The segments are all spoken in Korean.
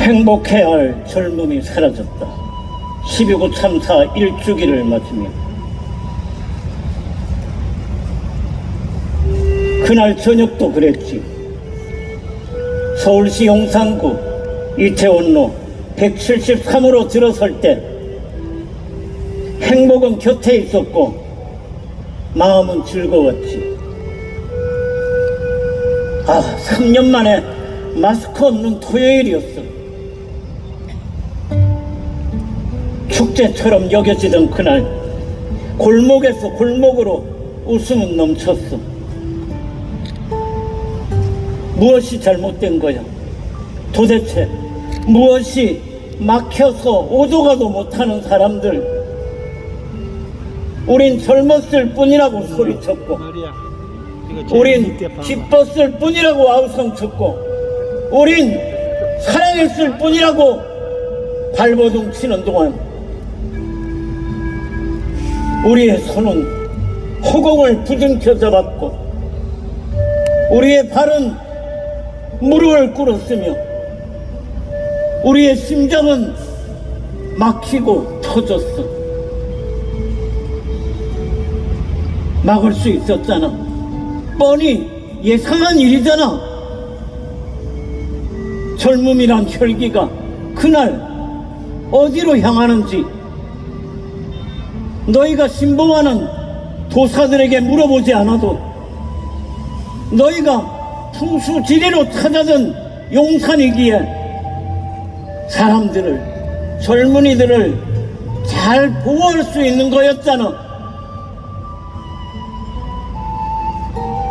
행복해야 할 젊음이 사라졌다. 12구 참사 일주기를 맞으며 그날 저녁도 그랬지. 서울시 용산구 이태원로 173호로 들어설 때 행복은 곁에 있었고 마음은 즐거웠지. 아, 3년 만에 마스크 없는 토요일이었어. 축제처럼 여겨지던 그날 골목에서 골목으로 웃음은 넘쳤어. 무엇이 잘못된 거야? 도대체 무엇이 막혀서 오도가도 못하는 사람들 우린 젊었을 뿐이라고 소리쳤고 우린. 기뻤을 뿐이라고 아우성쳤고 우린 사랑했을 뿐이라고 발버둥 치는 동안 우리의 손은 허공을 부둥켜 잡았고 우리의 발은 무릎을 꿇었으며 우리의 심장은 막히고 터졌어 막을 수 있었잖아 뻔히 예상한 일이잖아. 젊음이란 혈기가 그날 어디로 향하는지 너희가 신봉하는 도사들에게 물어보지 않아도 너희가 풍수지리로 찾아든 용산이기에 사람들을 젊은이들을 잘 보호할 수 있는 거였잖아.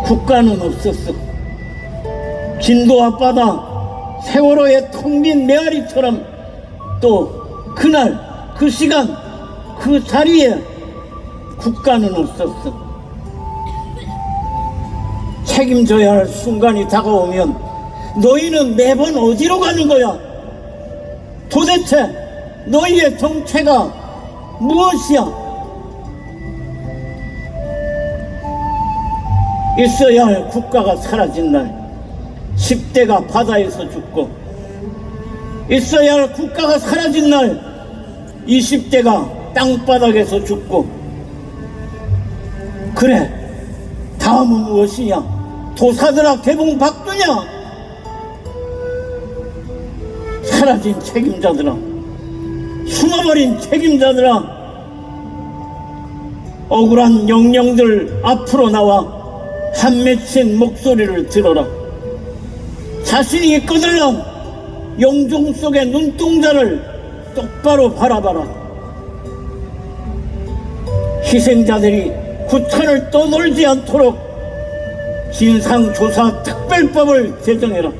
국가는 없었어. 진도 앞바다 세월호의 텅 빈 메아리처럼 또 그날 그 시간 그 자리에 국가는 없었어. 책임져야 할 순간이 다가오면 너희는 매번 어디로 가는 거야? 도대체 너희의 정체가 무엇이야? 있어야 할 국가가 사라진 날 10대가 바다에서 죽고 있어야 할 국가가 사라진 날 20대가 땅바닥에서 죽고 그래 다음은 무엇이냐 도사들아 개봉 박두냐 사라진 책임자들아 숨어버린 책임자들아 억울한 영령들 앞으로 나와 한 맺힌 목소리를 들어라. 자신이 있거들랑 영종 속의 눈동자를 똑바로 바라봐라. 희생자들이 구천을 떠돌지 않도록 진상조사 특별법을 제정해라.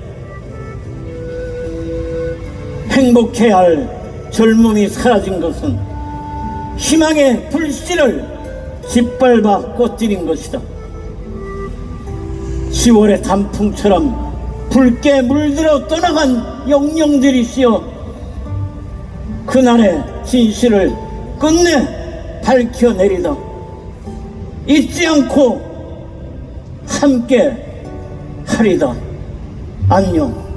행복해야 할 젊음이 사라진 것은 희망의 불씨를 짓밟아 꺼뜨린 것이다. 10월의 단풍처럼 붉게 물들어 떠나간 영령들이시여 그날의 진실을 끝내 밝혀내리다 잊지 않고 함께 하리다 안녕